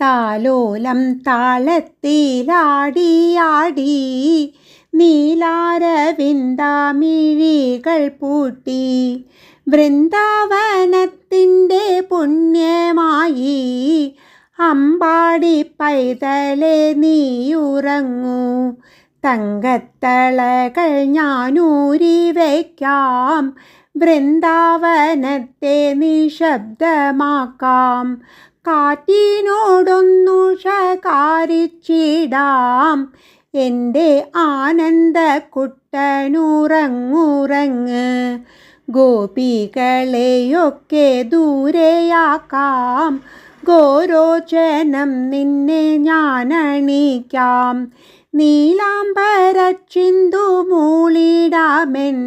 താലോലം താളത്തിലാടിയാടി നീലാരവിന്ദമിഴികൾ പൂട്ടി. വൃന്ദാവനത്തിന്റെ പുണ്യമായി അമ്പാടി പൈതലെ നീയുറങ്ങൂ. തങ്കത്തളകൾ ഞാനൂരി വയ്ക്കാം. വൃന്ദാവനത്തെ നിശബ്ദമാക്കാം. കാറ്റിനോടൊന്നു ശകാരിച്ചിടാം എന്റെ ആനന്ദ കുട്ടനുറങ്ങുറങ്ങ് ഗോപികളെയൊക്കെ ദൂരെയാക്കാം. ഗോരോചനം നിന്നെ ഞാനണിക്കാം. നീലാംബരച്ചിന്തു മൂളിടാമെൻ.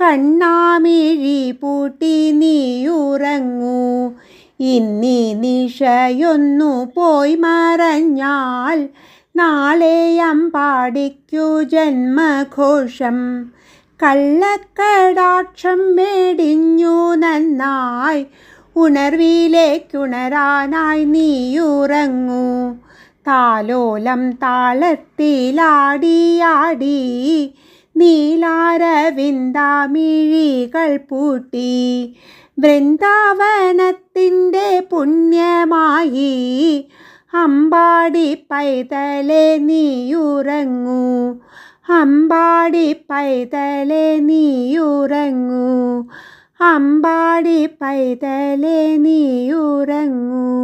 കണ്ണാമിഴി പൂട്ടി നീയുറങ്ങൂ. ഇന്നീ നിശയൊന്നു പോയി മറഞ്ഞാൽ നാളെയം പാടിക്കു ജന്മഘോഷം. കള്ളക്കടാക്ഷം മേടിഞ്ഞു നന്നായി ഉണർവിലേക്കുണരാനായി നീയുറങ്ങൂ. താലോലം താളത്തിലാടിയാടി നീലാരവിന്ദാമിഴികൾ പൂട്ടി. വൃന്ദാവനത്തിന്റെ പുണ്യമായി. അമ്പാടി പൈതലെ നീയുറങ്ങൂ. അമ്പാടി പൈതലെ നീയുറങ്ങൂ. അമ്പാടി പൈതലെ നീയുറങ്ങൂ.